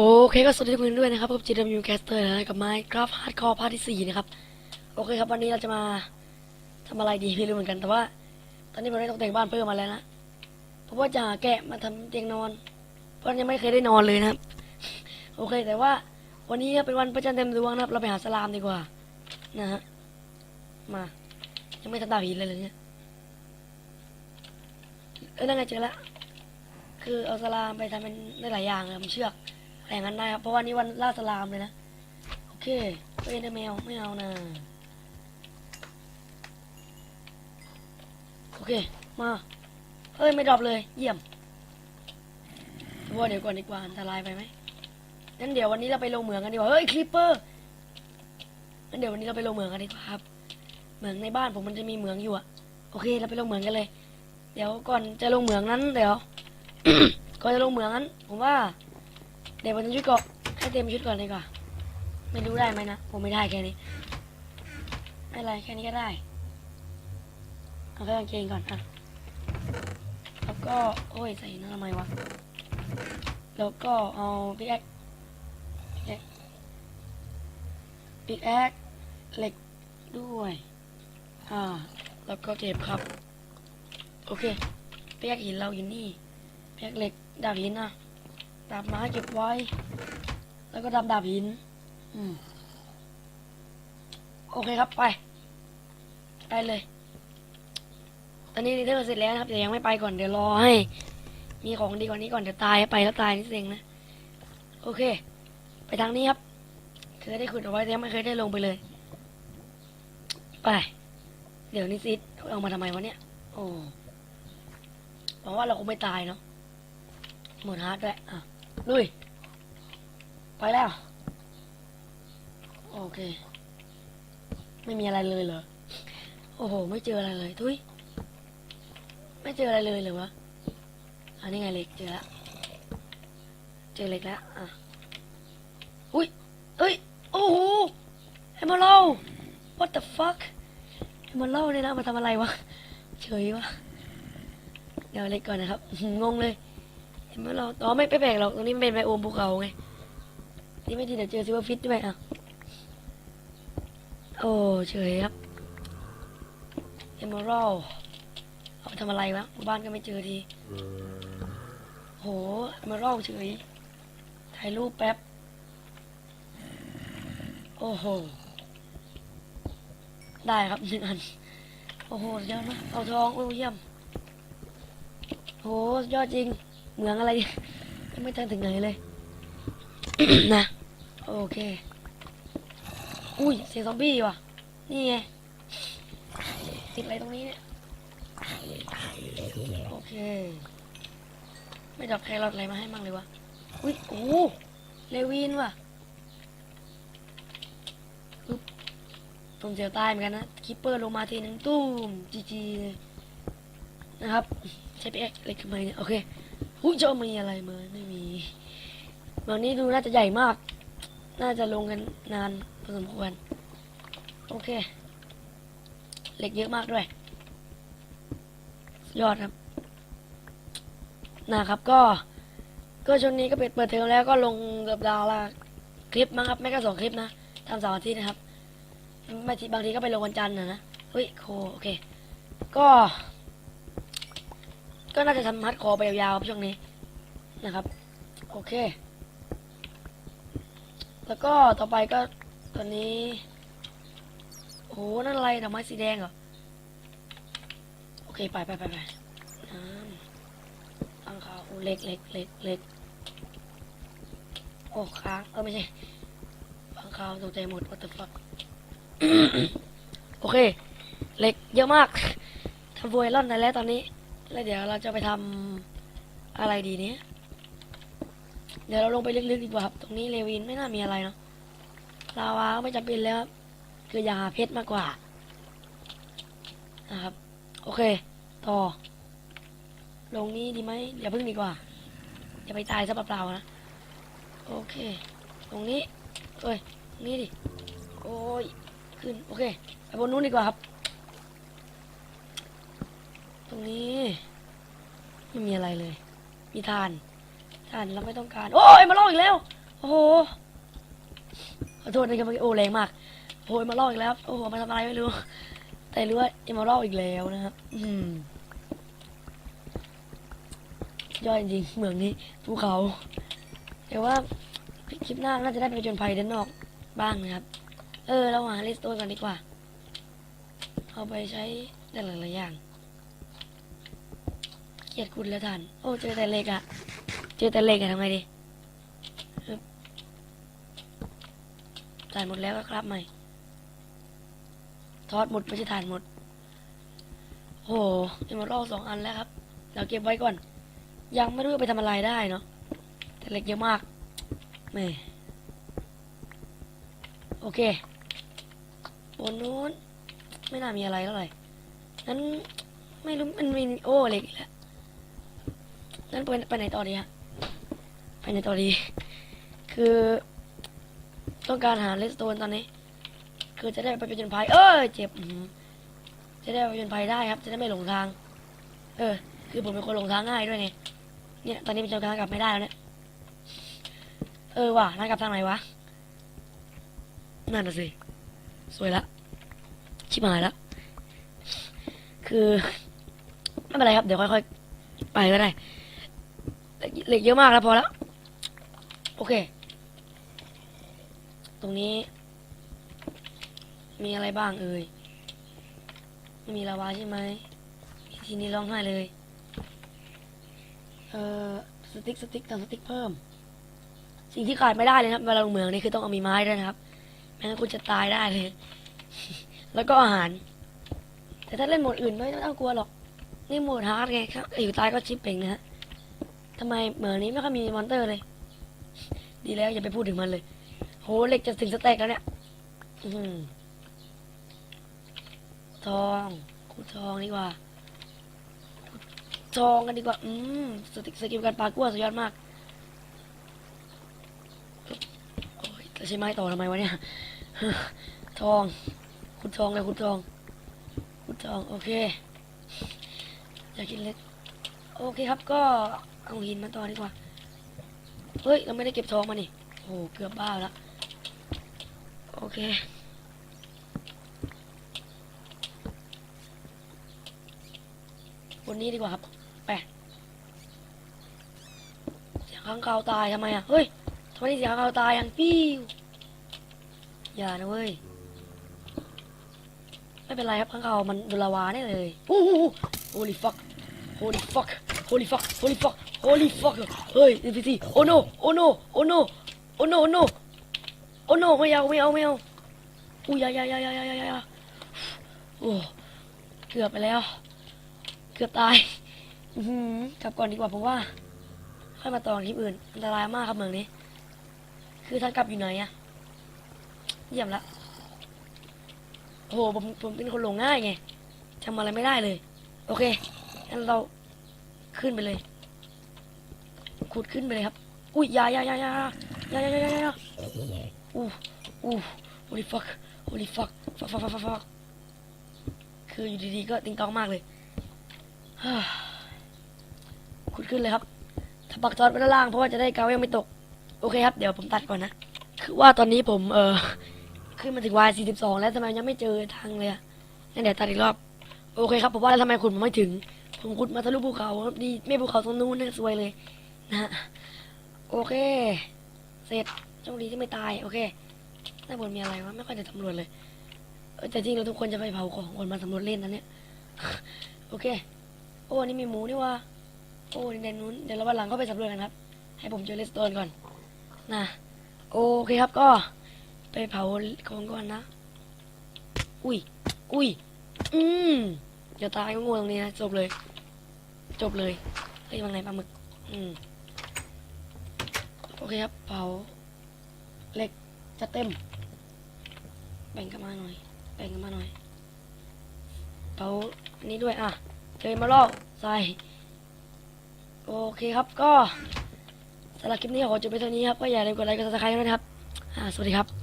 โอเคก็สวัสดีทุกคนด้วยนะครับผมจีดมิวแคสเตอร์นะกับไมค์กราฟฮาร์ดคอร์พาร์ทที่สี่นะครับ โอเคครับวันนี้เราจะมาทำอะไรดีไม่รู้เหมือนกันแต่ว่า ตอนนี้ผมได้ตกแต่งบ้านเพิ่มมาแล้วนะเพราะว่าจะหาแกะมาทำเตียงนอน เพราะยังไม่เคยได้นอนเลยนะครับ โอเคแต่ว่าวันนี้เป็นวันพระจันทร์เต็มดวงนะครับ เราไปหาสลามดีกว่า นะฮะมายังไม่ทันดาวหินเลยเลยเนี่ยเออนั่นไงเจอแล้วคือเอาสลามไปทำเป็นได้หลายอย่างเลยผมเชือก อะไรอย่งั้นได้ครับ เพราะวันนี้วันล่าสลามเลยนะ โอเคเอ้ยได้แมวไม่เอานะ โอเค มาเอ้ย ไม่ดรอปเลย เยี่ยมว่าเดี๋ยวก่อนดีกว่า อันตรายไปไหมงั้นเดี๋ยววันนี้เราไปลงเหมืองกันดีกว่า เฮ้ย คลิปเปอร์งั้นเดี๋ยววันนี้เราไปลงเหมืองกันดีกว่าครับ เหมืองในบ้านผมมันจะมีเหมืองอยู่อะโอเค เราไปลงเหมืองกันเลย เดี๋ยวก่อนจะลงเหมืองนั้น เดี๋ยว ก่อนจะลงเหมืองนั้น ผมว่า เดี๋ยวผมจะชุดเกาะให้เต็มชุดก่อนดีกว่า ไม่รู้ได้ไหมนะ ผมไม่ได้แค่นี้ ไม่ไรแค่นี้ก็ได้ เอาแค่กางเกงก่อนอะ แล้วก็ โอ้ย ใส่นั่นทำไมวะ แล้วก็เอาพิกแอคพิกแอคเหล็กด้วย อ่า แล้วก็เก็บครับ โอเคพิกแอคหินเราอยู่นี่พิกแอคเหล็กดาบหินอะ ดาบไม้เก็บไว้ แล้วก็ดาบดาบหินอโอเคครับไป ไปเลย ตอนนี้นิเทอร์เสร็จแล้วนะครับแต่ยังไม่ไปก่อนเดี๋ยวรอให้ มีของดีกว่านี้ก่อนเดี๋ยวตายไปแล้วตายนี่เซ็งนะ โอเค ไปทางนี้ครับเคยได้ขุดเอาไว้แต่ยังไม่เคยได้ลงไปเลย ไป เดี๋ยวนี้ซิดเอามาทำไมวะเนี่ย โอ้เพราะว่าเราคงไม่ตายเนาะหมดฮาร์ดด้วยอะ ลุย ไปแล้ว โอเค ไม่มีอะไรเลยเหรอ โอ้โห ไม่เจออะไรเลยทุย ไม่เจออะไรเลยเหรอวะ อันนี้ไงเหล็กเจอแล้วเจอเหล็กแล้วอะ อุ้ยเอ้ย โอ้โหเอมาเมอรัล what the fuck เอมาเมอรัลเนี่ยนะมาทำอะไรวะ เฉยวะ เดี๋ยวเหล็กก่อนนะครับ งงเลย เห็นไหมเราอ๋อไม่ไม่แปลกหรอกตรงนี้มันเป็นไบโอมภูเขาไงนี่ไม่ดีเดี๋ยวเจอซิลเวอร์ฟิตด้วยอะโอ้เฉยครับเอมเมอรัลเอาไปทำอะไรวะบ้านก็ไม่เจอทีโหเอมเมอรัลเฉยถ่ายรูปแป๊บ โอ้โห ได้ครับหนึ่งอัน โอ้โหสุดยอดมากเอาทองโอ้เยี่ยมโหยอดจริง เหมืองอะไรยังไม่ทันถึงไหนเลย นะโอเค อุ้ยเสียงซอมบี้ว่ะ นี่ไงติดอะไรตรงนี้เนี่ยโอเค ไม่ดับแครอทอะไรมาให้มั่งเลยวะอุ้ยโอ้เลวินว่ะปึ๊บผมเสียวตายเหมือนกันนะคิปเปอร์ลงมาทีนึงตุ้มจีจีนะครับใช้ไปเอ็กเล็กทำไมเนี่ยโอเค หุ้จะมีอะไรมาไม่มีเมืองนี้ดูน่าจะใหญ่มาก น่าจะลงกันนานพอสมควร โอเค เหล็กเยอะมากด้วย ยอดครับ นะครับก็ ก็ช่วงนี้ก็เปิดเปิดเทอมแล้วก็ลงสัปดาห์ละคลิปมั้งครับไม่ก็สองคลิปนะทำเสาร์อาทิตย์นะครับบางทีบางทีก็ไปลงวันจันทร์นะนะเฮ้ยโคโอเค ก็ ก็น่าจะทำฮัดคอไปยาวๆครับช่วงนี้นะครับ โอเค แล้วก็ต่อไปก็ตอนนี้โอ้โหนั่นอะไรดอกไม้สีแดงเหรอ โอเค ไปไปไปไปน้ำตั้งขาโอ้เล็กเล็กเล็กเล็กโอ้ค้างเออไม่ใช่ฟังข่าวตกใจหมด what the fuck โอเค เหล็กเยอะมากทำโวยร่อนได้แล้วตอนนี้ แล้วเดี๋ยวเราจะไปทำอะไรดีเนี้ยเดี๋ยวเราลงไปลึกๆดีกว่าครับ ตรงนี้เลวินไม่น่ามีอะไรเนาะลาวาไม่จำเป็นแล้วครับคืออยากหาเพชรมากกว่า นะครับ โอเค ต่อ ลงนี้ดีไหมอย่าพึ่งดีกว่า อย่าไปตายซะเปล่าๆนะ โอเค ตรงนี้ เอ้ย นี้ดิ โอ้ย ขึ้น โอเค ไปบนนู้นดีกว่าครับ นี้ไม่มีอะไรเลย มีทานทานเราไม่ต้องการ โอ้ยมาล่ออีกแล้ว โอ้โหขอโทษนะครับโอ้แรงมากโอ้ยมาล่ออีกแล้ว โอ้โหมาทำอะไรไม่รู้ แต่รู้ว่าเอ็มาล่ออีกแล้วนะครับ อืมยอดจริงเมืองนี้ภูเขาแต่ว่าคลิปหน้าน่าจะได้ไปจญภัยด้านนอกบ้างนะครับ เออเราหาเลสโตนกันดีกว่า เอาไปใช้ได้หลายๆอย่าง กียดคุณแล้วทันโอ้เจอแต่เหล็กอะเจอแต่เหล็กอะทำไงดีถ่านหมดแล้วก็ครับใหม่ ทอดหมดไม่ใช่ถ่านหมดโหเอมอรัลสองอันแล้วครับ เราเก็บไว้ก่อน ยังไม่รู้จะไปทำอะไรได้เนาะ แต่เหล็กเยอะมากแม่โอเคบนนู้นไม่น่ามีอะไรเท่าไหร่งั้นไม่รู้มันมีโอ้เหล็กอีกแล้ว งั้นไปไปไหนต่อดีฮะไปไหนต่อดี คือต้องการหาเลสโตนตอนนี้ คือจะได้ไปเป็นจนภัย เอ้ยเจ็บจะได้ไปเป็นภัยได้ครับ จะได้ไม่หลงทาง เออ คือผมเป็นคนหลงทางง่ายด้วยไงเนี่ยตอนนี้เป็นจ้าทางกลับไม่ได้แล้วเนี่ยเออว่ะทางกลับทางไหนวะนั่นน่ะสิสวยละชิบหายละคือไม่เป็นไรครับ เดี๋ยวค่อยๆ ไปก็ได้ เหล็กเยอะมากแล้วพอแล้วโอเค ตรงนี้ มีอะไรบ้างเอ่ยไม่มีลาวาใช่ไหมทีนี้ร้องไห้เลย เอ่อสติ๊กสติ๊กทำสติ๊กเพิ่ม สิ่งที่ขาดไม่ได้เลยนะครับเวลาลงเมืองนี่คือต้องเอามีไม้ด้วยนะครับไม่งั้นคุณจะตายได้เลย แล้วก็อาหาร แต่ถ้าเล่นโหมดอื่นไม่ต้องกลัวหรอก นี่โหมดฮาร์ดไงครับอยู่ตายก็ชิปเองนะฮะ ทำไมเหมือนนี้ไม่ค่อยมีมอนเตอร์เลย ดีแล้วอย่าไปพูดถึงมันเลย โหเหล็กจะถึงสเต็กแล้วเนี่ยอทองขุดทองดีกว่าทองกันดีกว่า อืมสติกสกิลการปลากัวสุดยอดมากโอ้ยจะใช้ไม้ต่อทำไมวะเนี่ย ทอง ขุดทองเลยขุดทอง ขุดทอง โอเค อยากกินเล็ก โอเคครับก็ เอาหินมาต่อดีกว่า เฮ้ย เราไม่ได้เก็บทองมานี่โอ้โหเกือบบ้าแล้ว โอเค บนนี้ดีกว่าครับแปเสียงข้างคาตายทำไมอะ เฮ้ยทำไมเสียงข้างคาตายยังปิ้วอย่านะเว้ย ไม่เป็นไรครับข้างคามันโดนลาวาได้เลย โอ้โห holy fuck holy fuck holy fuck holy fuck holy fuck เฮ้ย NPC oh no oh no oh no oh no oh no oh no ไม่เอาไม่เอาไม่เอาอุ้ยยายายายายายายาโอ้เกือบไปแล้ว เกือบตายอืมกลับก่อนดีกว่าเพราะว่า ค่อยมาต่อคลิปอื่น อันตรายมากครับเมืองนี้ คือทางกลับอยู่ไหนอะเยี่ยมละโอ้โหผมผมเป็นคนหลงง่ายไงจำอะไรไม่ได้เลย โอเคงั้นเรา ขึ้นไปเลย ขุดขึ้นไปเลยครับ อุ้ยยายายายายายายาอยาอยาอู้อู้ holy fuck holy fuck fuck fuck fuck fuck คืออยู่ดีๆก็ติงตองมากเลยขุดขึ้นเลยครับถ้าปักจอดไปด้านล่างเพราะว่าจะได้กาวยังไม่ตก โอเคครับ เดี๋ยวผมตัดก่อนนะ คือว่าตอนนี้ผมเออขึ้นมาถึงวาย42 แล้วทำไมยังไม่เจอทางเลยอะงั้นเดี๋ยวตัดอีกรอบ โอเคครับผมว่าแล้วทำไมขุดผมไม่ถึง ผมขุดมาทะลุภูเขาดีไม่ภูเขาตรงนู้นนะสวยเลยนะโอเค เสร็จโชคดีที่ไม่ตายโอเคหน้าบนมีอะไรวะไม่ค่อยได้สำรวจเลยแต่จริงเราทุกคนจะไปเผาของคนมาสำรวจเล่นนะเนี่ยโอเค โอ้นี่มีหมูนี่ว่าโอ้ดินแดนนู้นเดี๋ยวเราวันหลังก็ไปสำรวจกันครับ ให้ผมเจอเลสโตนก่อนนะโอเคครับก็ ไปเผาของก่อนนะ อุ้ยอุ้ยอืมเดี๋ยวตายก็งงตรงนี้นะจบเลย จบเลยเฮ้ยว่าไงปลาหมึก อืม โอเคครับ เผาเหล็กจะเต็ม แบ่งกันมาหน่อย แบ่งกันมาหน่อย เผาอันนี้ด้วย อะเจอมาลอกใส่โอเคครับ ก็สำหรับคลิปนี้ขอจบไปเท่านี้ครับ ก็อย่าลืมกดไลค์กดซับสไครต์ด้วยนะครับ อ่า สวัสดีครับ